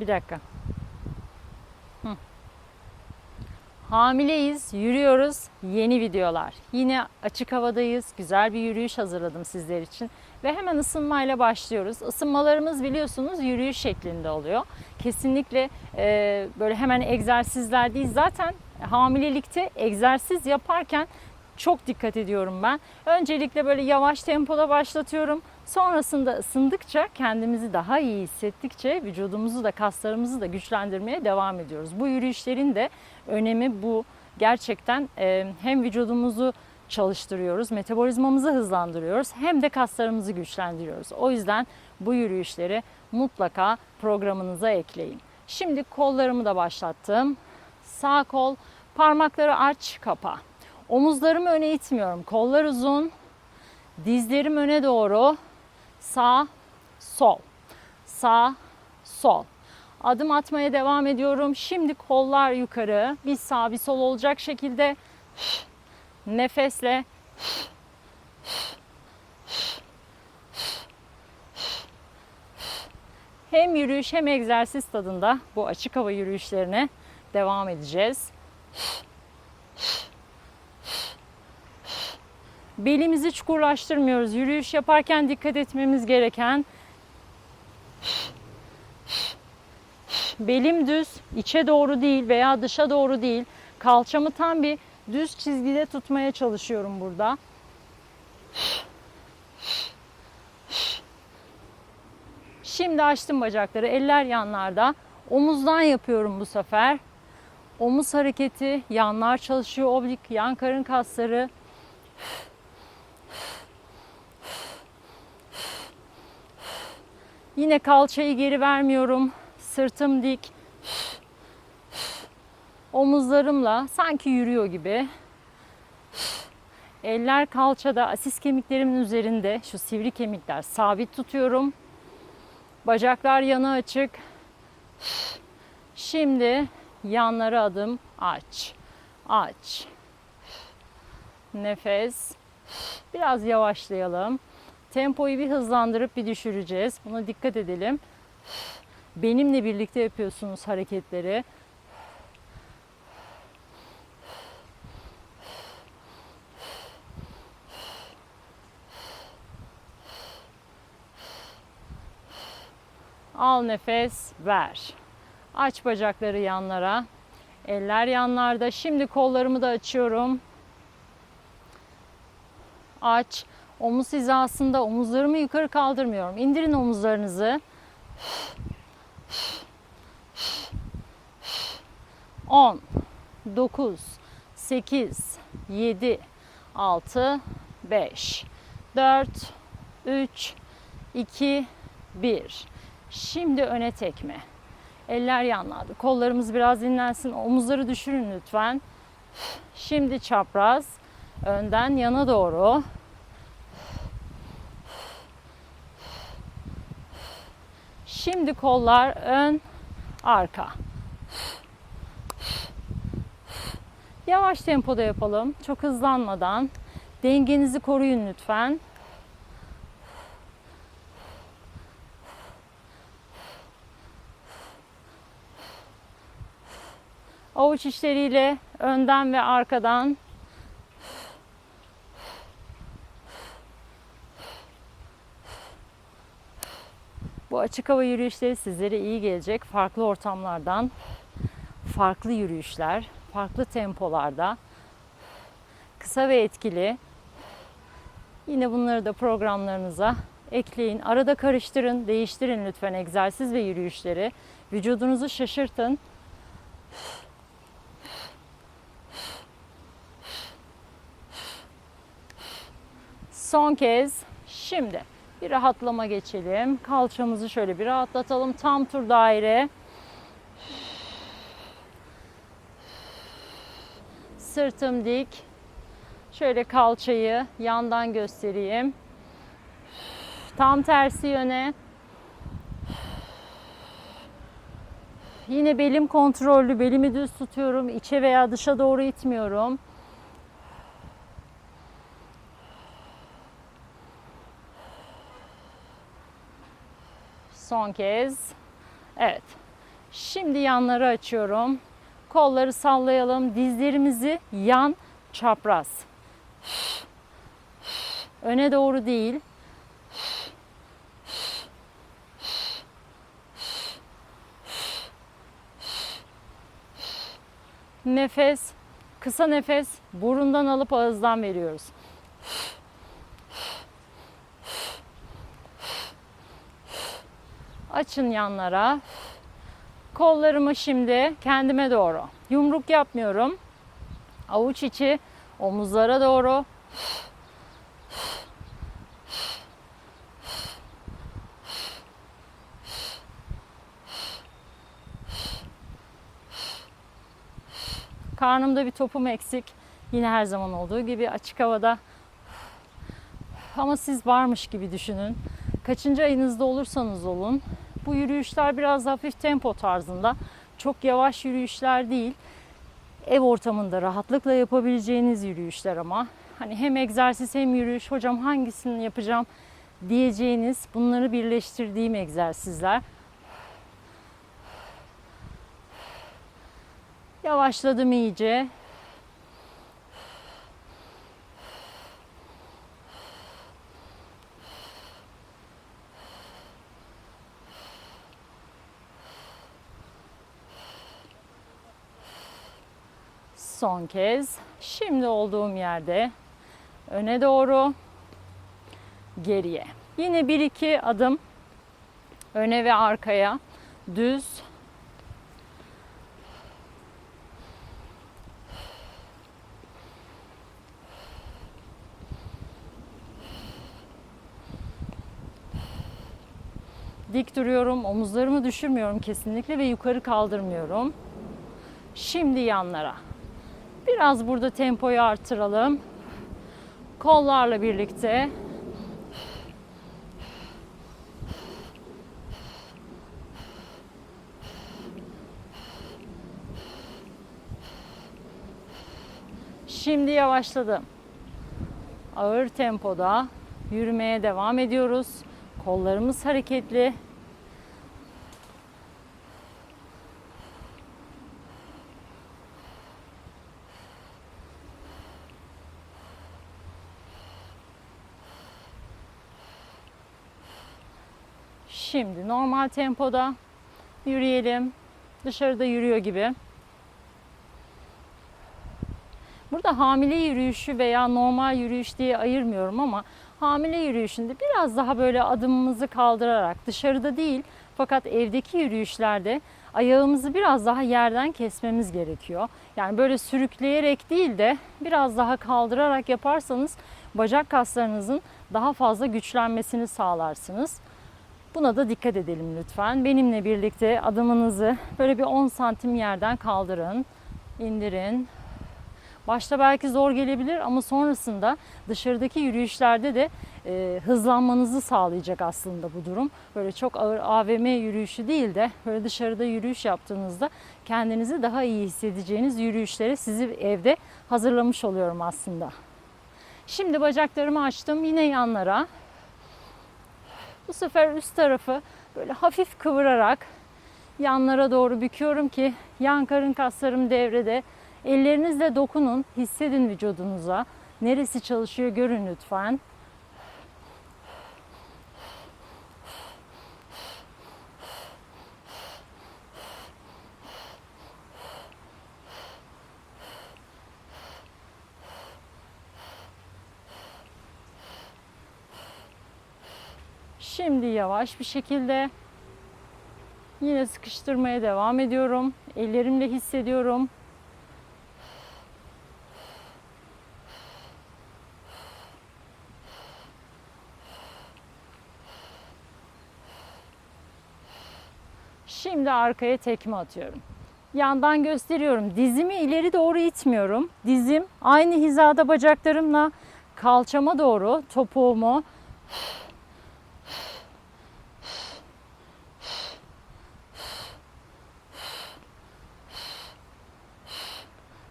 Bir dakika. Hı. Hamileyiz, yürüyoruz. Yeni videolar. Yine açık havadayız. Güzel bir yürüyüş hazırladım sizler için. Ve hemen ısınmayla başlıyoruz. Isınmalarımız biliyorsunuz yürüyüş şeklinde oluyor. Kesinlikle e, böyle hemen egzersizler değil. Zaten hamilelikte egzersiz yaparken çok dikkat ediyorum ben. Öncelikle böyle yavaş tempoda başlatıyorum. Sonrasında ısındıkça kendimizi daha iyi hissettikçe vücudumuzu da kaslarımızı da güçlendirmeye devam ediyoruz. Bu yürüyüşlerin de önemi bu. Gerçekten e, hem vücudumuzu çalıştırıyoruz, metabolizmamızı hızlandırıyoruz hem de kaslarımızı güçlendiriyoruz. O yüzden bu yürüyüşleri mutlaka programınıza ekleyin. Şimdi kollarımı da başlattım. Sağ kol, parmakları aç, kapa. Omuzlarımı öne itmiyorum. Kollar uzun. Dizlerim öne doğru. Sağ, sol. Sağ, sol. Adım atmaya devam ediyorum. Şimdi kollar yukarı. Bir sağ bir sol olacak şekilde nefesle hem yürüyüş hem egzersiz tadında bu açık hava yürüyüşlerine devam edeceğiz. Belimizi çukurlaştırmıyoruz. Yürüyüş yaparken dikkat etmemiz gereken belim düz, içe doğru değil veya dışa doğru değil. Kalçamı tam bir düz çizgide tutmaya çalışıyorum burada. Şimdi açtım bacakları. Eller yanlarda. Omuzdan yapıyorum bu sefer. Omuz hareketi, yanlar çalışıyor, oblik, yan karın kasları. Yine kalçayı geri vermiyorum. Sırtım dik. Omuzlarımla sanki yürüyor gibi. Eller kalçada, asis kemiklerimin üzerinde şu sivri kemikler sabit tutuyorum. Bacaklar yana açık. Şimdi yanlara adım aç. Aç. Nefes. Biraz yavaşlayalım. Tempoyu bir hızlandırıp bir düşüreceğiz. Buna dikkat edelim. Benimle birlikte yapıyorsunuz hareketleri. Al nefes, ver. Aç bacakları yanlara. Eller yanlarda. Şimdi kollarımı da açıyorum. Aç. Omuz hizasında omuzlarımı yukarı kaldırmıyorum. İndirin omuzlarınızı. 10 9 8 7 6 5 4 3 2 1 Şimdi öne tekme. Eller yanladı. Kollarımız biraz dinlensin. Omuzları düşürün lütfen. Şimdi çapraz. Önden yana doğru. Şimdi kollar ön, arka. Yavaş tempoda yapalım. Çok hızlanmadan. Dengenizi koruyun lütfen. Avuç içleriyle önden ve arkadan Bu açık hava yürüyüşleri sizlere iyi gelecek. Farklı ortamlardan, farklı yürüyüşler, farklı tempolarda, kısa ve etkili. Yine bunları da programlarınıza ekleyin. Arada karıştırın, değiştirin lütfen egzersiz ve yürüyüşleri. Vücudunuzu şaşırtın. Son kez. Şimdi bir rahatlama geçelim. Kalçamızı şöyle bir rahatlatalım. Tam tur daire. Sırtım dik. Şöyle kalçayı yandan göstereyim. Tam tersi yöne. Yine belim kontrollü. Belimi düz tutuyorum. İçe veya dışa doğru itmiyorum. Son kez. Evet. Şimdi yanları açıyorum. Kolları sallayalım. Dizlerimizi yan çapraz. Öne doğru değil. Nefes, kısa nefes burundan alıp ağızdan veriyoruz. Açın yanlara. Kollarımı şimdi kendime doğru. Yumruk yapmıyorum. Avuç içi omuzlara doğru. Karnımda bir topum eksik. Yine her zaman olduğu gibi açık havada. Ama siz varmış gibi düşünün. Kaçıncı ayınızda olursanız olun. Bu yürüyüşler biraz hafif tempo tarzında. Çok yavaş yürüyüşler değil. Ev ortamında rahatlıkla yapabileceğiniz yürüyüşler ama. Hani hem egzersiz hem yürüyüş. Hocam hangisini yapacağım diyeceğiniz bunları birleştirdiğim egzersizler. Yavaşladım iyice. Son kez. Şimdi olduğum yerde öne doğru geriye. Yine bir iki adım öne ve arkaya düz Dik duruyorum, omuzlarımı düşürmüyorum kesinlikle ve yukarı kaldırmıyorum. Şimdi yanlara. Biraz burada tempoyu artıralım. Kollarla birlikte. Şimdi yavaşladım. Ağır tempoda yürümeye devam ediyoruz. Kollarımız hareketli. Şimdi normal tempoda yürüyelim. Dışarıda yürüyor gibi. Burada hamile yürüyüşü veya normal yürüyüş diye ayırmıyorum ama hamile yürüyüşünde biraz daha böyle adımımızı kaldırarak dışarıda değil fakat evdeki yürüyüşlerde ayağımızı biraz daha yerden kesmemiz gerekiyor. Yani böyle sürükleyerek değil de biraz daha kaldırarak yaparsanız bacak kaslarınızın daha fazla güçlenmesini sağlarsınız. Buna da dikkat edelim lütfen. Benimle birlikte adımınızı böyle bir 10 santim yerden kaldırın, indirin. Başta belki zor gelebilir ama sonrasında dışarıdaki yürüyüşlerde de e, hızlanmanızı sağlayacak aslında bu durum. Böyle çok ağır AVM yürüyüşü değil de böyle dışarıda yürüyüş yaptığınızda kendinizi daha iyi hissedeceğiniz yürüyüşlere sizi evde hazırlamış oluyorum aslında. Şimdi bacaklarımı açtım yine yanlara. Bu sefer üst tarafı böyle hafif kıvırarak yanlara doğru büküyorum ki yan karın kaslarım devrede. Ellerinizle dokunun, hissedin vücudunuza. Neresi çalışıyor görün lütfen. Şimdi yavaş bir şekilde yine sıkıştırmaya devam ediyorum. Ellerimle hissediyorum. Şimdi arkaya tekme atıyorum. Yandan gösteriyorum. Dizimi ileri doğru itmiyorum. Dizim aynı hizada bacaklarımla kalçama doğru topuğumu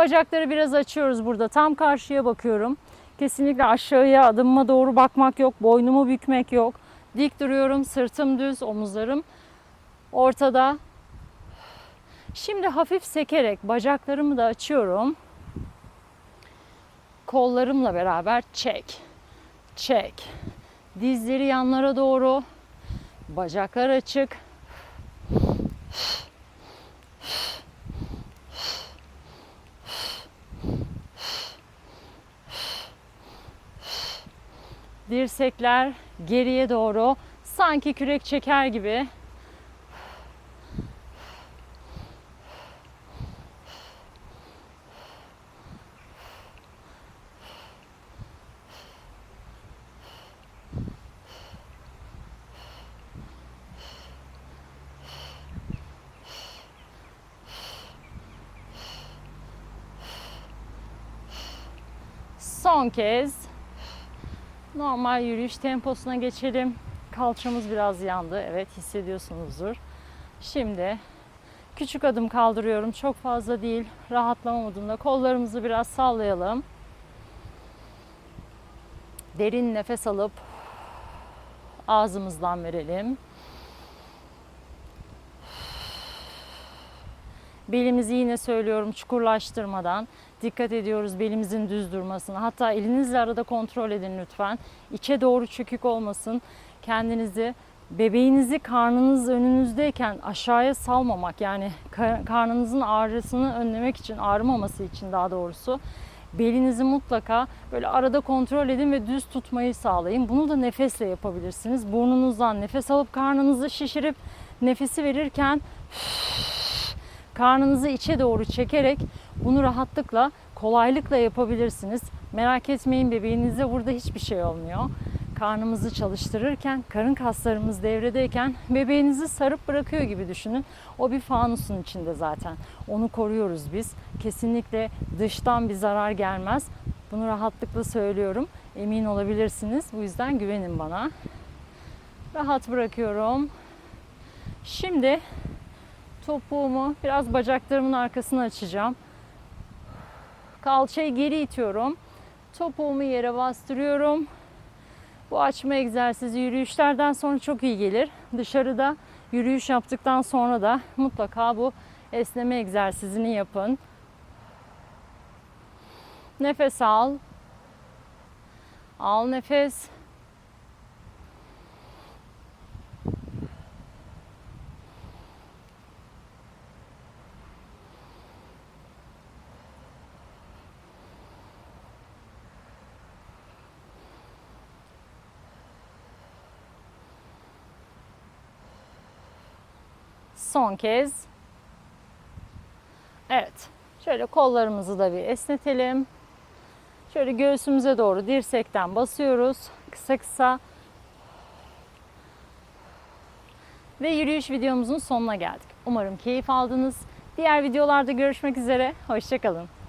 Bacakları biraz açıyoruz burada. Tam karşıya bakıyorum. Kesinlikle aşağıya adımıma doğru bakmak yok. Boynumu bükmek yok. Dik duruyorum. Sırtım düz, omuzlarım ortada. Şimdi hafif sekerek bacaklarımı da açıyorum. Kollarımla beraber çek. Çek. Dizleri yanlara doğru. Bacaklar açık. Dirsekler geriye doğru sanki kürek çeker gibi. Son kez normal yürüyüş temposuna geçelim. Kalçamız biraz yandı. Evet hissediyorsunuzdur. Şimdi küçük adım kaldırıyorum. Çok fazla değil. Rahatlama modunda. Kollarımızı biraz sallayalım. Derin nefes alıp ağzımızdan verelim. Belimizi yine söylüyorum çukurlaştırmadan dikkat ediyoruz belimizin düz durmasına. Hatta elinizle arada kontrol edin lütfen. İçe doğru çökük olmasın. Kendinizi bebeğinizi karnınız önünüzdeyken aşağıya salmamak yani kar- karnınızın ağrısını önlemek için ağrımaması için daha doğrusu belinizi mutlaka böyle arada kontrol edin ve düz tutmayı sağlayın. Bunu da nefesle yapabilirsiniz. Burnunuzdan nefes alıp karnınızı şişirip nefesi verirken karnınızı içe doğru çekerek bunu rahatlıkla, kolaylıkla yapabilirsiniz. Merak etmeyin bebeğinize burada hiçbir şey olmuyor. Karnımızı çalıştırırken, karın kaslarımız devredeyken bebeğinizi sarıp bırakıyor gibi düşünün. O bir fanusun içinde zaten. Onu koruyoruz biz. Kesinlikle dıştan bir zarar gelmez. Bunu rahatlıkla söylüyorum. Emin olabilirsiniz. Bu yüzden güvenin bana. Rahat bırakıyorum. Şimdi topuğumu biraz bacaklarımın arkasına açacağım. Kalçayı geri itiyorum. Topuğumu yere bastırıyorum. Bu açma egzersizi yürüyüşlerden sonra çok iyi gelir. Dışarıda yürüyüş yaptıktan sonra da mutlaka bu esneme egzersizini yapın. Nefes al. Al nefes. Son kez. Evet. Şöyle kollarımızı da bir esnetelim. Şöyle göğsümüze doğru dirsekten basıyoruz. Kısa kısa. Ve yürüyüş videomuzun sonuna geldik. Umarım keyif aldınız. Diğer videolarda görüşmek üzere. Hoşçakalın.